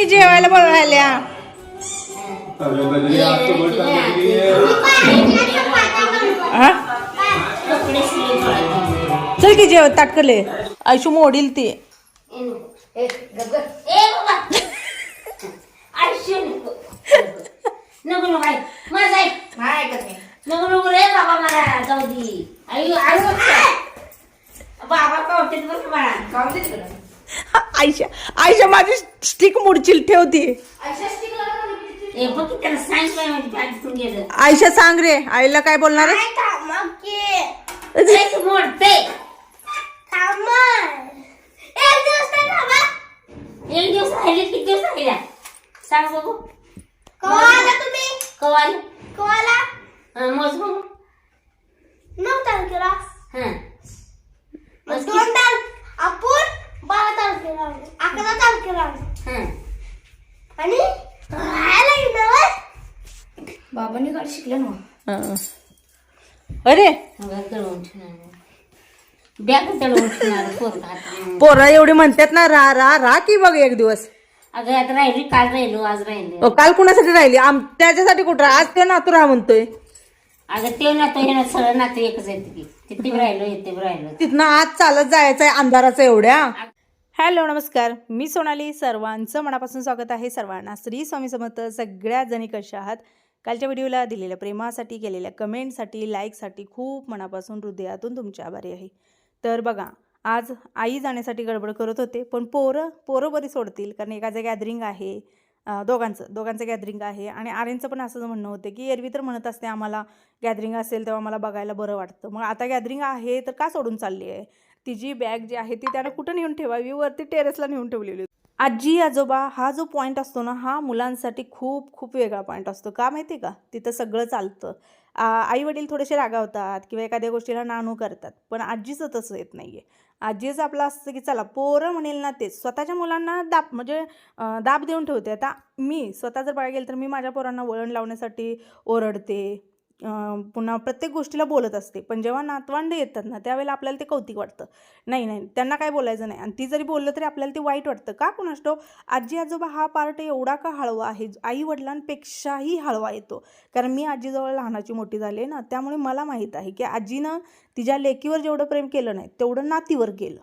मी जेवायला बोलवायला हा? चल की जेव ताटकले आयशू मोडील ती बाबा आयशा आयशा माझी स्टिक मुडचिल ठेवती. सायन्स म्हणजे आयशा सांग रे आईला काय बोलणार आहे? एक मोडते. एक दिवस राहिले किती दिवस राहिल्या सांग बघू. कवाल मोज बघू. हं. दोन तारखेला आपण बारा तारखेला. अकरा तारखेला. हं आणि बाबांनी गाडी शिकले ना. हं. अरे. पोरं एवढी म्हणतात ना रा रा रा की बघ एक दिवस. अगं आता राहिली काल राहिलो आज राहिलो. काल कुणासाठी राहिली? आम त्याच्यासाठी कुठं? आज ते नातू राहा म्हणतोय. अगं ते नातं हे ना सगळं नातं एकच आहे की. तिथे राहिलो इथे राहिलो. तिथनं आज चालत जायचं आहे अंधाराचं एवढ्या. हॅलो नमस्कार. मी सोनाली. सर्वांचं मनापासून स्वागत आहे. सर्वांना श्री स्वामी समर्थ. सगळ्या जणी कशा आहात? कालच्या व्हिडिओला दिलेल्या प्रेमासाठी केलेल्या कमेंटसाठी लाईकसाठी खूप मनापासून हृदयातून तुमचे आभारी आहे. तर बघा आज आई जाण्यासाठी गडबड करत होते पण पोरं पोरं बरी सोडतील कारण एकाचं गॅदरिंग आहे दोघांचं. दोघांचं गॅदरिंग आहे आणि आर्यनचं पण असं म्हणणं होतं की एरवी तर म्हणत असते आम्हाला गॅदरिंग असेल तेव्हा मला बघायला बरं वाटतं. मग आता गॅदरिंग आहे तर का सोडून चालली आहे? तिची बॅग जी आहे ती त्यानं कुठं नेऊन ठेवावी? वरती टेरेसला नेऊन ठेवलेली आजी आजोबा हा जो पॉईंट असतो ना हा मुलांसाठी खूप खूप वेगळा पॉईंट असतो. का माहिती आहे का? तिथं सगळं चालतं. आई वडील थोडेसे रागावतात किंवा एखाद्या गोष्टीला नाणू करतात पण आजीचं तसं येत नाही आहे आजीचं आपलं असतं की चला पोरं म्हणेल ना तेच. स्वतःच्या मुलांना दाब म्हणजे दाब देऊन ठेवते. आता मी स्वतः जर बघायला गेलं तर मी माझ्या पोरांना वळण लावण्यासाठी ओरडते पुन्हा प्रत्येक गोष्टीला बोलत असते. पण जेव्हा नातवंड येतात ना त्यावेळेला आपल्याला ते कौतिक वाटतं. नाही नाही त्यांना काय बोलायचं नाही. आणि ती जरी बोललं तरी आपल्याला ते वाईट वाटतं. का कुणाष्टो आजी आजोबा हा पार्ट एवढा का हळवा आहे? आई वडिलांपेक्षाही हळवा येतो. कारण मी आजीजवळ लहानाची मोठी झाली आहे ना त्यामुळे मला माहीत आहे की आजीनं तिच्या लेकीवर जेवढं प्रेम केलं नाही तेवढं नातीवर केलं.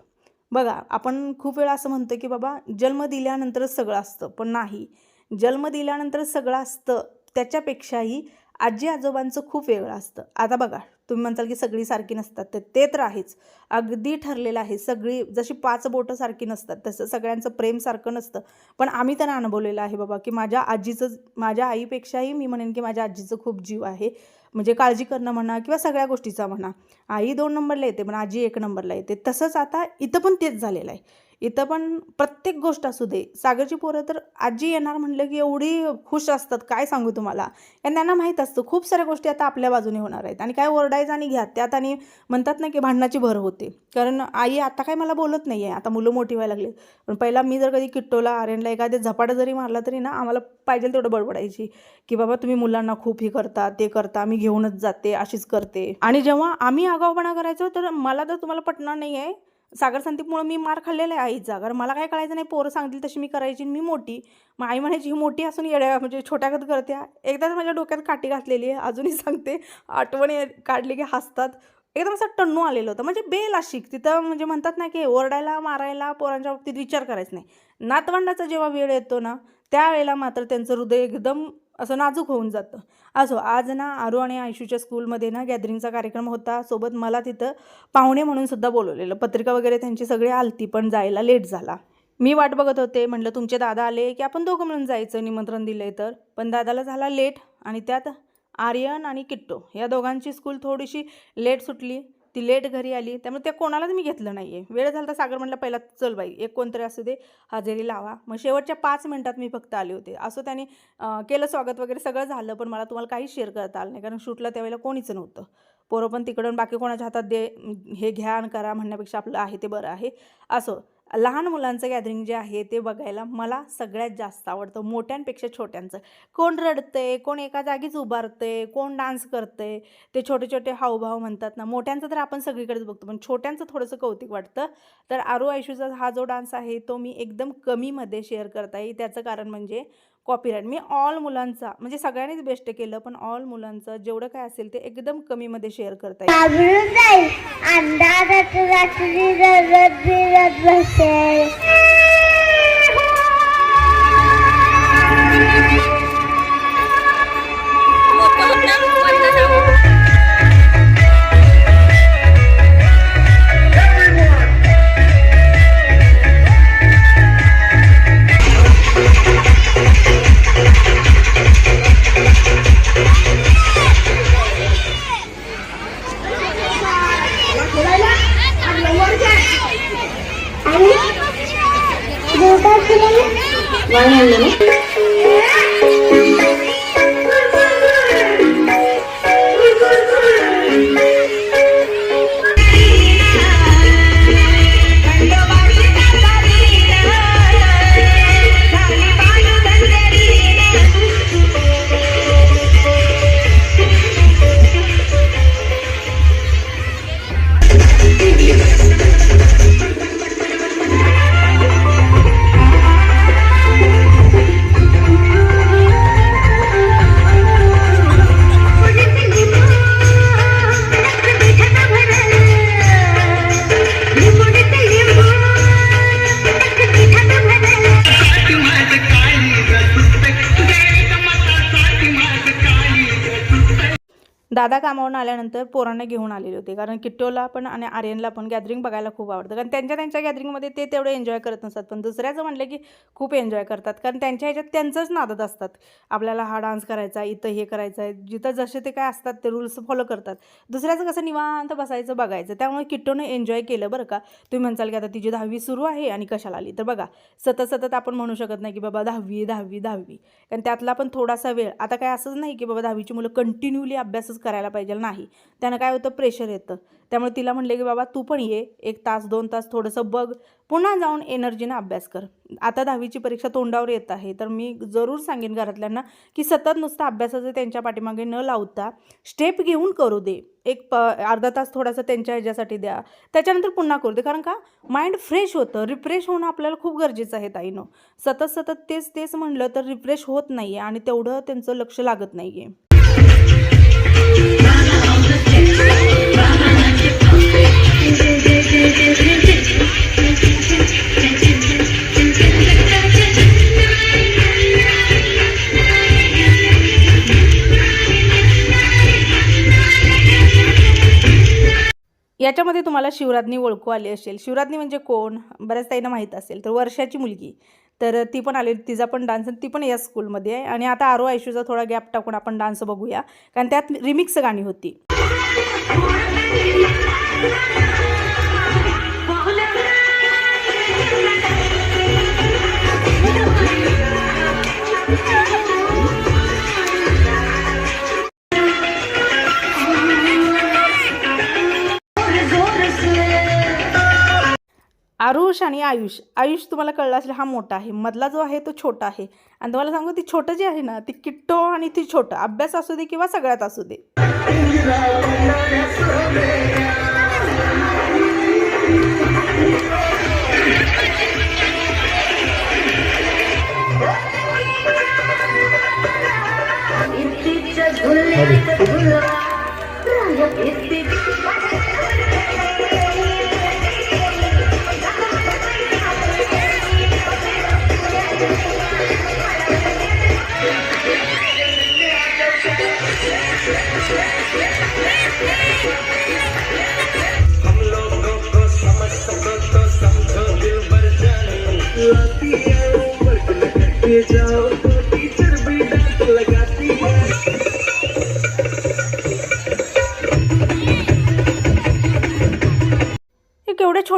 बघा आपण खूप वेळा असं म्हणतो की बाबा जन्म दिल्यानंतरच सगळं असतं. पण नाही. जन्म दिल्यानंतर सगळं असतं. त्याच्यापेक्षाही आजी आजोबांचं खूप वेगळं असतं. आता बघा तुम्ही म्हणताल की सगळी सारखी नसतात तर ते तर आहेच. अगदी ठरलेलं आहे सगळी जशी पाच बोटं सारखी नसतात तसं सगळ्यांचं प्रेम सारखं नसतं. पण आम्ही त्यांना अनुभवलेलं आहे बाबा की माझ्या आजीचं माझ्या आईपेक्षाही मी म्हणेन की माझ्या आजीचं खूप जीव आहे. म्हणजे काळजी करणं म्हणा किंवा सगळ्या गोष्टीचा म्हणा. आई दोन नंबरला येते पण आजी एक नंबरला येते. तसंच आता इथं पण तेच झालेलं आहे. इथं पण प्रत्येक गोष्ट असू दे. सागरची पोरं तर आजी येणार म्हटलं की एवढी खुश असतात काय सांगू तुम्हाला? कारण त्यांना माहीत असतं खूप साऱ्या गोष्टी आता आपल्या बाजूने होणार आहेत. आणि काय ओरडायचं आणि घ्या त्यात आणि म्हणतात ना की भांडणाची भर होते. कारण आई आता काय मला बोलत नाही आहे आता मुलं मोठी व्हायला लागली. पण पहिला मी जर कधी किट्टोला आर्यनला एखाद्या झपाटा जरी मारला तरी ना आम्हाला पाहिजे तेवढं बडबडायची. की बाबा तुम्ही मुलांना खूप हे करता ते करता मी घेऊनच जाते अशीच करते. आणि जेव्हा आम्ही आगाऊपणा करायचो तर मला तर तुम्हाला पटणार नाही आहे सागर संदीपमुळं मी मार खाल्लेला आहे आईचा. कारण मला काय कळायचं नाही पोरं सांगतील तशी मी करायची मी मोठी. मग आई म्हणायची ही मोठी असून येड्या म्हणजे छोट्यागत करते एकदा तर माझ्या डोक्यात काठी घातलेली आहे अजूनही सांगते आठवण काढली की हसतात. एकदम असं टण्णू आलेलं होतं. म्हणजे बेलाशिक तिथं म्हणजे म्हणतात ना की ओरडायला मारायला पोरांच्या बाबतीत विचार करायचा नाही. नातवंडाचा जेव्हा वेळ येतो ना त्यावेळेला मात्र त्यांचं हृदय एकदम असं नाजूक होऊन जातं. असो आज ना आरू आणि आयशूच्या स्कूलमध्ये ना गॅदरिंगचा कार्यक्रम होता. सोबत मला तिथं पाहुणे म्हणून सुद्धा बोलवलेलं. पत्रिका वगैरे त्यांची सगळी आलती पण जायला लेट झाला. मी वाट बघत होते. म्हटलं तुमचे दादा आले की आपण दोघं मिळून जायचं निमंत्रण दिलं तर? पण दादाला झाला लेट आणि त्यात आर्यन आणि किट्टो या दोघांची स्कूल थोडीशी लेट सुटली. ती लेट घरी आली त्यामुळे त्या कोणालाच मी घेतलं नाही आहे वेळ झाला तर सागर म्हटलं पहिला चल बाई एक कोणतरी असू दे हजेरी लावा. मग शेवटच्या पाच मिनटात मी फक्त आले होते. असं त्याने केलं स्वागत वगैरे सगळं झालं पण मला तुम्हाला काहीच शेअर करता आलं नाही कारण शूटला त्यावेळेला कोणीच नव्हतं. पोरं पण तिकडून बाकी कोणाच्या हातात दे हे घ्या आणि करा म्हणण्यापेक्षा आपलं आहे ते बरं आहे. असं. लहान मुलांचं गॅदरिंग जे आहे ते बघायला मला सगळ्यात जास्त आवडतं. मोठ्यांपेक्षा छोट्यांचं. कोण रडतंय कोण एका जागीच उभारतंय कोण डान्स करतंय ते छोटे छोटे हावभाव म्हणतात ना मोठ्यांचं तर आपण सगळीकडेच बघतो पण छोट्यांचं थोडंसं कौतिक वाटतं. तर आरू आयशूचा हा जो डान्स आहे तो मी एकदम कमीमध्ये शेअर करत आहे. त्याचं कारण म्हणजे कॉपीराईट मी ऑल मुलांचा म्हणजे सगळ्यांनीच बेस्ट केलं पण ऑल मुलांचं जेवढं काय असेल ते एकदम कमीमध्ये शेअर करता येईल. Burada girelim. Var yanına. दादा कामावरून आल्यानंतर पोरांना घेऊन आलेले होते. कारण किट्टोला पण आणि आर्यनला पण गॅदरिंग बघायला खूप आवडतं. कारण त्यांच्या त्यांच्या गॅदरिंगमध्ये ते तेवढे एन्जॉय करत नसतात. पण दुसऱ्याचं म्हटलं की खूप एन्जॉय करतात. कारण त्यांच्या ह्याच्यात त्यांचंच नादत असतात. आपल्याला हा डान्स करायचा इथं हे करायचं आहे. जिथं जसे ते काय असतात ते रूल्स फॉलो करतात. दुसऱ्याचं कसं निवांत बसायचं बघायचं. त्यामुळे किट्टोनं एन्जॉय केलं बरं का. तुम्ही म्हणसाल की आता तिची दहावी सुरू आहे आणि कशाला आली? तर बघा सतत सतत आपण म्हणू शकत नाही की बाबा दहावी दहावी दहावी. कारण त्यातला पण थोडासा वेळ. आता काय असंच नाही की बाबा दहावीची मुलं कंटिन्यूली अभ्यासच करायला पाहिजे नाही. त्यानं काय होतं? प्रेशर येतं. त्यामुळे तिला म्हणले की बाबा तू पण ये. एक तास दोन तास थोडंसं बघ. पुन्हा जाऊन एनर्जीनं अभ्यास कर. आता दहावीची परीक्षा तोंडावर येत आहे. तर मी जरूर सांगेन घरातल्यांना की सतत नुसतं अभ्यासाचं त्यांच्या पाठीमागे न लावता स्टेप घेऊन करू दे. एक प अर्धा तास थोडासा त्यांच्या ह्याच्यासाठी द्या. त्याच्यानंतर पुन्हा करू दे. कारण का? माइंड फ्रेश होतं. रिफ्रेश होणं आपल्याला खूप गरजेचं आहे ताईनं. सतत सतत तेच तेच म्हणलं तर रिफ्रेश होत नाही आहे आणि तेवढं त्यांचं लक्ष लागत नाही आहे याच्यामध्ये तुम्हाला शिवराज्ञी ओळखू आली असेल. शिवराज्ञी म्हणजे कोण? बऱ्याच ताईंना माहीत असेल. तर वर्षाची मुलगी. तर ती पण आली तिचा पण डान्स ती पण या स्कूलमध्ये आहे. आणि आता आरो आयशूचा थोडा गॅप टाकून आपण डान्स बघूया. कारण त्यात रिमिक्स गाणी होती. आरुष आणि आयुष. आयुष तुम्हाला कळलं असेल हा मोठा आहे. मधला जो आहे तो छोटा आहे. आणि तुम्हाला सांगू ती छोटं जे आहे ना ती किट्टो आणि ती छोटं. अभ्यास असू दे किंवा सगळ्यात असू दे.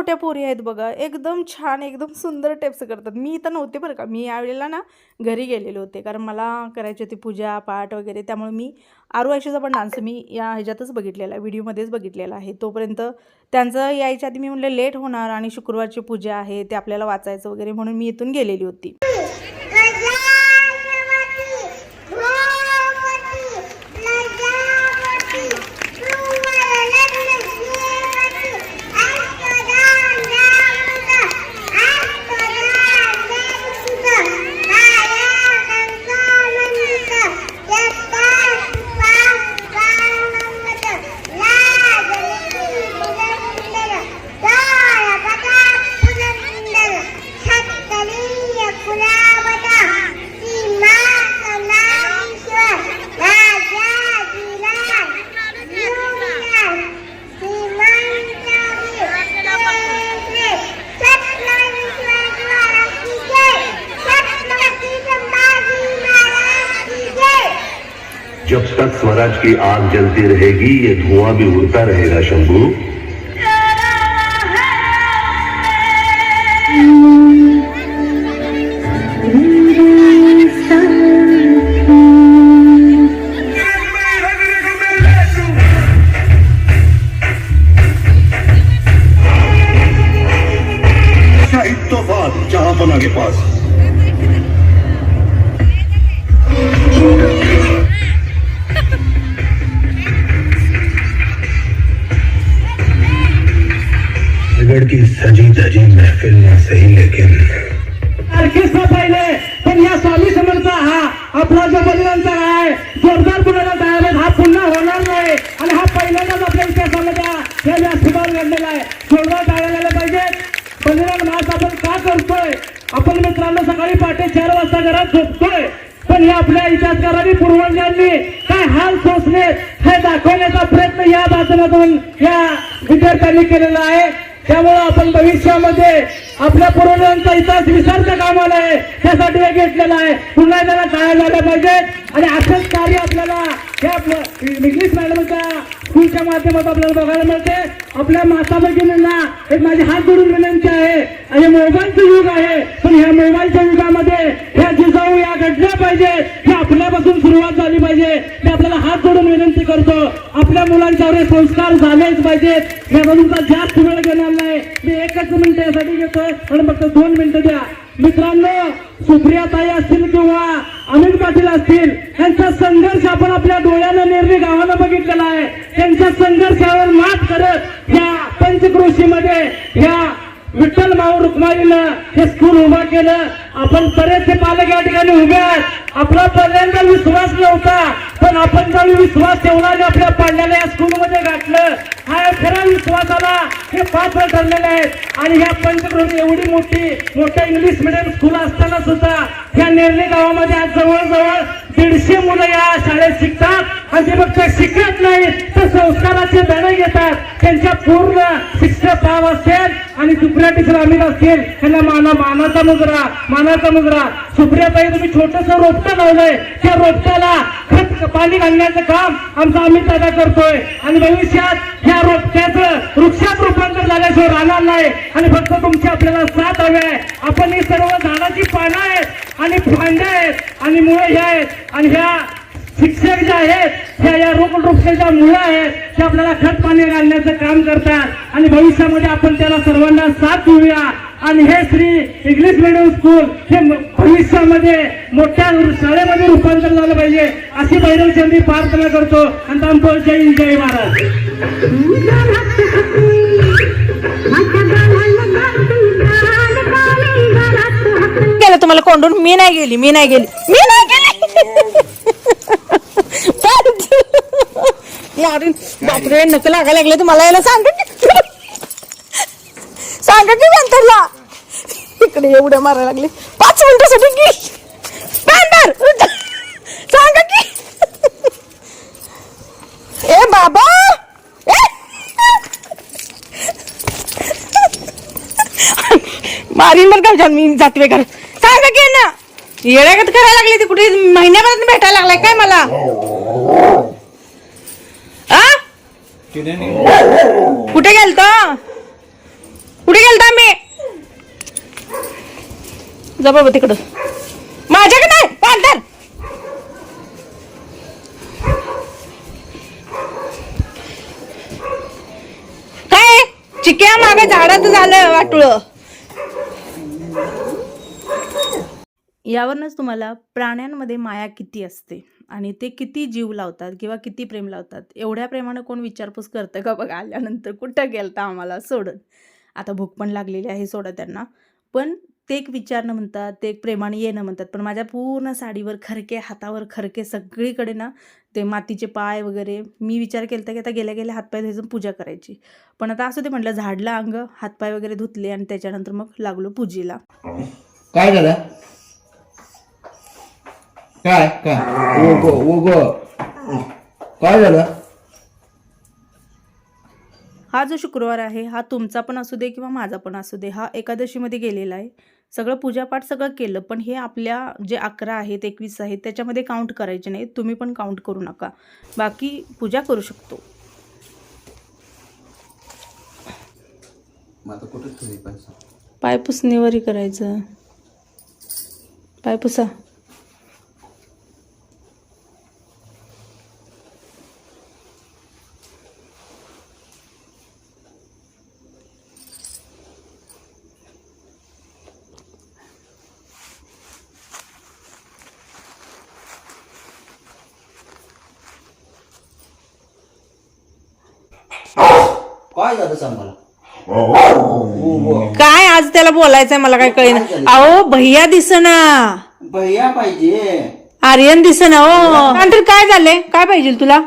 छोट्या पोरी आहेत बघा. एकदम छान एकदम सुंदर टेप्स करतात. मी इथं नव्हते बरं का. मी यावेळेला ना घरी गेलेले होते. कारण मला करायची होती पूजा पाठ वगैरे. त्यामुळे मी आरू आयशूचा पण डान्स मी या ह्याच्यातच बघितलेला आहे. व्हिडिओमध्येच बघितलेला आहे. तोपर्यंत त्यांचं यायच्या आधी मी म्हटलं लेट होणार आणि शुक्रवारची पूजा आहे. ते आपल्याला वाचायचं वगैरे म्हणून मी इथून गेलेली होती. तक स्वराज की आग जलती रहेगी, ये धुआँ भी उड़ता रहेगा, शंभू। जहापना के पास। बिगड़ की सजी धजी महफिल में सही लेकिन तारखेचा पहिले? पण या स्वामी समर्थ हा आपला जो बलिदानचा आहे जोरदार कुणाला तयार हा। पुन्हा होणार नाही आणि हा पहिल्यांदाच आपल्या इतिहासामध्ये या व्यासपीठावर घडलेला आहे जोरदार टाळ्या गेल्या पाहिजेत बलिदान मास आपण का करतोय आपण मित्रांनो सकाळी पहाटे चार वाजता घरात झोपतोय। पण हे आपल्या इतिहासकारांनी पूर्वजांनी काय हाल सोसले हे दाखवण्याचा प्रयत्न या माध्यमातून या विद्यार्थ्यांनी केलेला आहे. त्यामुळे आपण भविष्यामध्ये आपल्या पूर्वजांचा इतिहास विसरता कामाला आहे. त्यासाठी हे घेतलेलं आहे. पुन्हा त्याला काय झालं पाहिजे. आणि असंच कार्य आपल्याला या इंग्लिश मॅडमच्या स्कूलच्या माध्यमात आपल्याला बघायला मिळते. आपल्या माता भगिनींना एक माझी हात जोडून विनंती आहे. आणि मोबाईलचं युग आहे. पण ह्या मोबाईलच्या युगामध्ये ह्या जिजाऊ या घडल्या पाहिजे हे आपल्यापासून सुरुवात झाली पाहिजे. मी आपल्याला हात जोडून विनंती करतो. आपल्या मुलांच्यावर हे संस्कार झालेच पाहिजेत. यामधूनचा जास्त वेळ घेणार नाही. मी एकच मिनिट यासाठी घेतोय. आणि फक्त दोन मिनिटं द्या. मित्रांनो सुप्रियाताई असतील किंवा अनिल पाटील असतील त्यांचा संघर्ष आपण आपल्या डोळ्यानं निर्णय गावानं बघितलेला आहे. त्यांच्या संघर्षावर मात करत या पंचक्रोशीमध्ये या विठ्ठल माऊ रुक्माईनं हे स्कूल उभा केलं. आपण बरेचसे पालक या ठिकाणी उभे आहेत. आपला पहिल्यांदा विश्वास नव्हता पण आपण जर विश्वास ठेवला आणि आपल्या पाल्याला या स्कूलमध्ये घातलं हा खऱ्या विश्वासाला हे पात्र ठरलेले आहेत. आणि ह्या पंचक्रोशी एवढी मोठी मोठ्या इंग्लिश मिडियम स्कूल असताना सुद्धा ह्या निर्णय गावामध्ये आज जवळजवळ दीडशे मुलं या शाळेत शिकतात. आणि ते फक्त शिकत नाहीत तर संस्काराचे धडे घेतात. त्यांच्या पूर्ण शिक्षक भाव असेल. आणि सुप्रिया टीचर आम्ही असतील त्यांना माना मानाचा मुजरा मानाचा मुजरा. सुप्रियाताई तुम्ही छोटस रोपटं लावलंय. त्या रोपट्याला खत पाणी घालण्याचं काम आमचा अमित दादा करतोय. आणि भविष्यात ह्या रोपट्याचं वृक्षात रूपांतर झाल्याशिवाय राहणार नाही. आणि फक्त तुमची आपल्याला साथ हवी आहे. आपण ही सर्व झाडाची पानं आहेत आणि फांद्या आहेत आणि मुळे ह्या आहेत. आणि ह्या शिक्षक जे आहेत त्या या रोग वृक्षाच्या आहेत ते आपल्याला खत पाणी घालण्याचं काम करतात. आणि भविष्यामध्ये आपण त्याला सर्वांना साथ देऊया. आणि हे श्री इंग्लिश मिडियम स्कूल हे भविष्यामध्ये मोठ्या शाळेमध्ये रूपांतर झालं पाहिजे. अशी बैरवचंदी प्रार्थना करतो. आणि थांबतो जय जय महाराज तुम्हाला कोंडून? मी नाही गेली मी नाही गेली. मी नाही गेली. मारीन बापरे नक लागायला लागले तुम्हाला याला सांगत की सांगा की नंतरला इकडे एवढ्या मारायला लागले. पाच मिनिटासाठी की बॅनर सांगा की. ए बाबा. मारीन बरं का मी जाते बेकार सांगा की ना येड्यागत करायला लागली ते कुठे? महिन्याभरात भेटायला लागलाय काय मला? कुठे गेलतो? कुठे गेलता मी जा बाबा तिकडं. माझ्याकडे नाही. पांढर काय? चिक्या मागे झाडात झालं वाटुळ. यावरनच तुम्हाला प्राण्यांमध्ये माया किती असते? आणि ते किती जीव लावतात किंवा किती प्रेम लावतात एवढ्या प्रेमानं कोण विचारपूस करतं का बघा? आल्यानंतर कुठं गेलता आम्हाला सोडून? आता भूक पण लागलेली आहे सोडा त्यांना. पण ते एक विचारणं म्हणतात ते एक प्रेमाने येणं म्हणतात. पण माझ्या पूर्ण साडीवर खरके हातावर खरके सगळीकडे ना ते मातीचे पाय वगैरे मी विचार केला की आता गेल्या गेल्या हातपाय धुवून पूजा करायची. पण आता असं ते म्हटलं झाडलं अंग हातपाय वगैरे धुतले आणि त्याच्यानंतर मग लागलो पूजेला. काय झालं? काय? काय? उग उग काय झालं? हा जो शुक्रवार आहे हा तुमचा पण असू दे किंवा माझा पण असू दे हा एकादशीमध्ये गेलेला आहे. सगळं पूजापाठ सगळं केलं पण हे आपल्या जे अकरा आहेत एकवीस आहेत त्याच्यामध्ये काउंट करायचे नाही तुम्ही पण काउंट करू नका. बाकी पूजा करू शकतो. पायपुसणीवरही करायचं. पायपुसा काय झालं सांग मला उग काय आज त्याला बोलायचंय मला काय कळेना. अहो भैया दिसना. भैया पाहिजे. आर्यन दिसना हो. नंतर काय झालंय? काय पाहिजे तुला?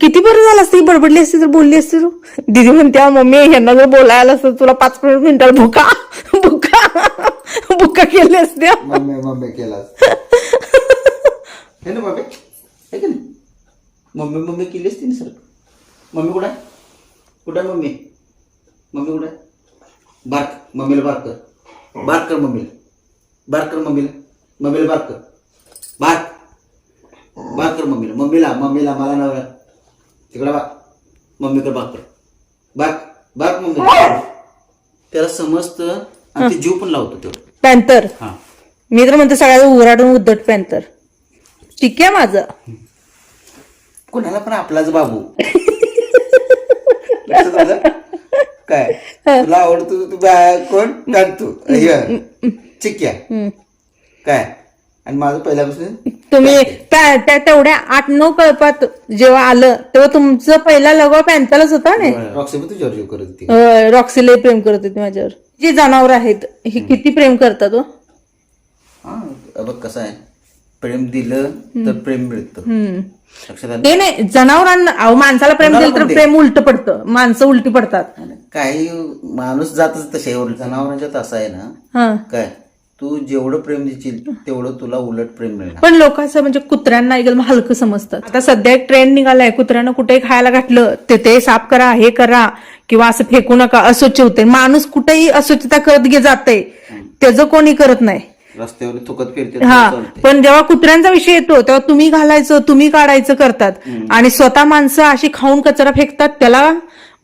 किती बरं झालं असतं? बडबडली असती तर बोलली असती तू? दीदी म्हणते मम्मी यांना जर बोलायला असतं तुला पाच मिनिटाला भुका भुका भुका केली असत्या मम्मी मम्मी मम्मी. केली असती ना सर? मम्मी कुठं कुठं आहे मम्मी? मम्मी कुठं? आहे बारक मम्मीला बारक. कर बारक कर मम्मीला. बारक कर मम्मीला. मम्मीला बारक. कर बारक. बारक कर मम्मीला. मम्मीला मम्मीला मला नव तिकडे बा मम्मीकडे बाक कर बाक बाक मम्मी. त्याला समजतं आणि ते जीव पण लावतो तेवढं पॅन्तर हा. मी तर म्हणते सगळ्यात उघराडून उद्धट पॅन्तर ठीक आहे माझं. कोणाला पण आपलाच बाबू. लक्षात आलं? काय? तुला आवडतो तू कोण? काढतो चिक्या. काय? आणि माझं पहिल्यापासून तुम्ही तेवढ्या आठ नऊ कळपात जेव्हा आलं तेव्हा तुमचं पहिला लगाव पॅन्थरच होता ना रॉक्सी पण तुझ्यावर करत होती. होय, रॉक्सी लय प्रेम करत होती माझ्यावर. जी जनावर आहेत ही किती प्रेम करतात हा बघ कसं आहे. प्रेम दिलं तर प्रेम मिळतं. हम्म. लक्षात आलं? ते नाही जनावरांना अहो माणसाला प्रेम दिलं तर. प्रेम उलट पडतं. माणसं उलटी पडतात. काही माणूस जातच तसे. जनावरांच्यात असं आहे ना. हा. काय? तू जेवढं प्रेम देशील तेवढं तुला उलट प्रेम मिळणार. पण लोक असं म्हणजे कुत्र्यांना एकदम हलकं समजतात. आता सध्या एक ट्रेंड निघालाय. कुत्र्यांना कुठेही खायला घातलं ते ते साफ करा हे करा किंवा असं फेकू नका अस्वच्छ होते माणूस कुठेही अस्वच्छता करत गे जाते त्याचं कोणी करत नाही. रस्त्यावर थुकत फिरते हा. पण जेव्हा कुत्र्यांचा विषय येतो तेव्हा तुम्ही घालायचं तुम्ही काढायचं करतात. आणि स्वतः माणसं अशी खाऊन कचरा फेकतात त्याला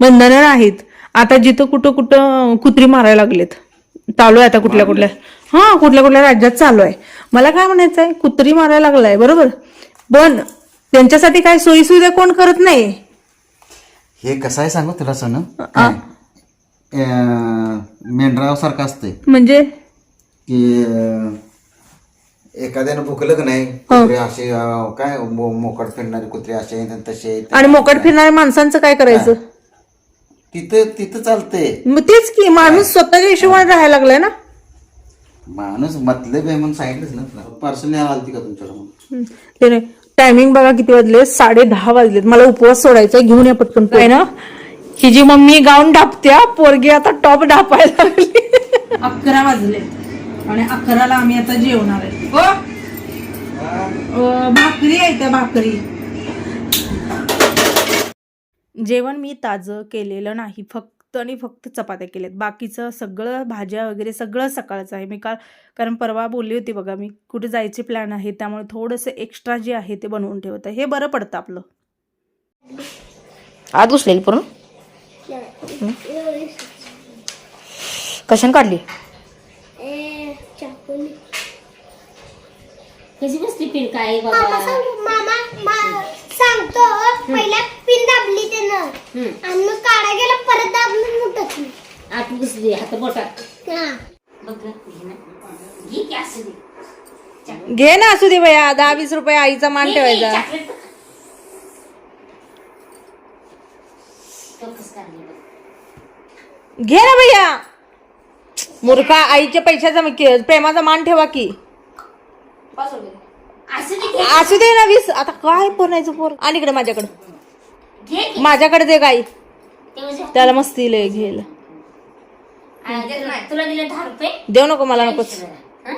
बंधनं नाहीत. आता जिथं कुठं कुठं कुत्री मारायला लागलेत. चालू आहे आता कुठल्या कुठल्या. हा कुठल्या कुठल्या राज्यात चालू आहे. मला काय म्हणायचं आहे कुत्री मारायला लागलाय बरोबर? पण त्यांच्यासाठी काय सोयी सुविधा कोण करत नाही? हे कसं आहे सांगू तुला सण मेंढराव सारखं असतंय. म्हणजे? की एखाद्यानं भुकलं का नाही कुत्रे असे अं, काय मो- मोकाट फिरणारे कुत्रे असे आहेत आणि तसे आहेत. आणि मोकट फिरणाऱ्या माणसांचं काय करायचं? तिथं तिथं चालतंय. मग तेच की माणूस स्वतःच्या हिशोबाने राहायला लागलाय ना? माणूस मतलब आहे म्हणून सांगितलंच ना पार्सल न्यायला आलती का तुमच्याकडे त्याने टायमिंग बघा किती वाजले. साडे दहा वाजलेत. मला उपवास सोडायचा घेऊन या पटकन आहे ना? ही जी मम्मी गाऊन डापत्या पोरगी आता टॉप डापायला लागली. अकरा वाजले. आणि अकराला आम्ही आता जेवणार आहे. हो? भाकरी आहे त्या भाकरी. जेवण मी ताजं केलेलं नाही फक्त आणि फक्त चपात्या केल्यात. बाकीचं सगळं भाज्या वगैरे सगळं सकाळचं आहे. मी का कारण परवा बोलली होती बघा मी कुठे जायचे प्लॅन आहे त्यामुळे थोडंसं एक्स्ट्रा जे आहे ते बनवून ठेवतं. हे बरं पडतं आपलं. आत घुसलेली पूर्ण? कशाने काढली ए चाकून कशी बसली पिन काय मामा बाबा सांग मामा मा- सांगतो पहिला पिन दाबली त्यानं हम्म. आणि मग काढा गेला परत दाबलं मुठत आत बसली हात बोटात हा बघ गं, घे ना. घे की असू दे. घे ना असू दे भैया दहा वीस रुपये आईचा मान घे, घे, ठेवायचा चॉकलेट बघ. तो कसं काढली बघ. घे ना भैया मूर्खा आईच्या पैशाचा के- प्रेमाचा मान ठेवा की घे. असू दे ना वीस. आता काय बनायचं पोर आणि इकडे माझ्याकडे. माझ्याकडे दे गाई. म्हणजे- त्याला मस्ती लय घ्यायला. तुला- तुला दिले दहा रुपये? देऊ नको मला नकोच. हं?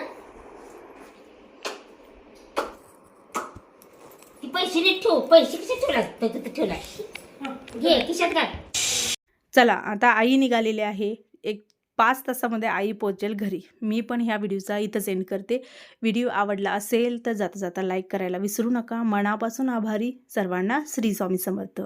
पैसे नीट ठेव पैसे कसे ठेवला? घे घाल. चला आता आई निघालेली आहे. एक पाच तासामध्ये आई पोहोचेल घरी. मी पण ह्या व्हिडिओचा इथं सेंड करते. व्हिडिओ आवडला असेल तर जाता जाता लाईक करायला विसरू नका. मनापासून आभारी. सर्वांना श्री स्वामी समर्थ.